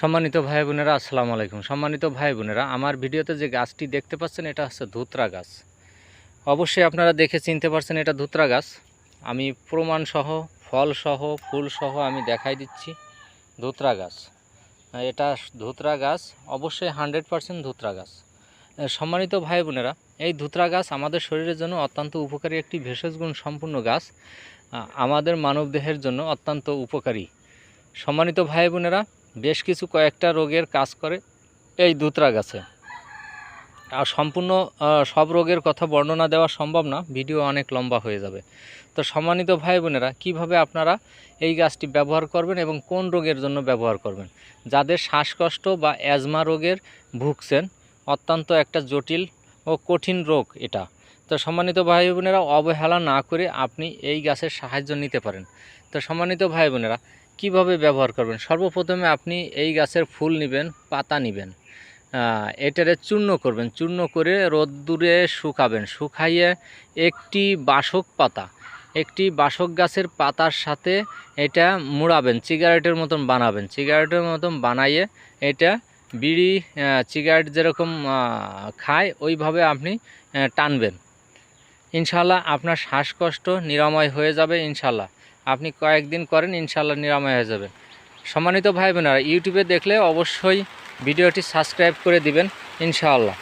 সম্মানিত ভাই বোনেরা, আসসালামু আলাইকুম। সম্মানিত ভাই বোনেরা, আমার ভিডিওতে যে গাছটি দেখতে পাচ্ছেন, এটা হচ্ছে ধুতরা গাছ। অবশ্যই আপনারা দেখে চিনতে পারছেন এটা ধুতরা গাছ। আমি প্রমাণ সহ ফল সহ ফুল সহ আমি দেখাই দিচ্ছি ধুতরা গাছ। এটা ধুতরা গাছ, অবশ্যই হান্ড্রেড পারসেন্ট ধুতরা গাছ। সম্মানিত ভাই বোনেরা, এই ধুতরা গাছ আমাদের শরীরের জন্য অত্যন্ত উপকারী একটি ভেষজ গুণ সম্পূর্ণ গাছ। আমাদের মানবদেহের জন্য অত্যন্ত উপকারী। সম্মানিত ভাই বোনেরা বেশ কিছু কয়েকটা রোগের কাজ করে এই দুতরা গাছে। আর সম্পূর্ণ সব রোগের কথা বর্ণনা দেওয়া সম্ভব না, ভিডিও অনেক লম্বা হয়ে যাবে। তো সম্মানিত ভাই বোনেরা, কীভাবে আপনারা এই গাছটি ব্যবহার করবেন এবং কোন রোগের জন্য ব্যবহার করবেন? যাদের শ্বাসকষ্ট বা অ্যাজমা রোগের ভুগছেন, অত্যন্ত একটা জটিল ও কঠিন রোগ এটা। তো সম্মানিত ভাই বোনেরা, অবহেলা না করে আপনি এই গাছের সাহায্য নিতে পারেন। তো সম্মানিত ভাই বোনেরা কীভাবে ব্যবহার করবেন? সর্বপ্রথমে আপনি এই গাছের ফুল নেবেন, পাতা নেবেন এটারে চূর্ণ করবেন। চূর্ণ করে রোদ্দুরে শুকাবেন। শুকাইয়ে একটি বাসক পাতা, একটি বাসক গাছের পাতার সাথে এটা মুড়াবেন, সিগারেটের মতন বানাবেন। সিগারেটের মতন বানাইয়ে এটা বিড়ি সিগারেট যেরকম খায়, ওইভাবে আপনি টানবেন। ইনশাল্লাহ আপনার শ্বাসকষ্ট নিরাময় হয়ে যাবে, ইনশাল্লাহ। আপনি কয়েকদিন করেন ইনশাল্লাহ নিরাময় হয়ে যাবে। সম্মানিত ভাই বোনেরা ইউটিউবে দেখলে অবশ্যই ভিডিওটি সাবস্ক্রাইব করে দিবেন, ইনশাআল্লাহ।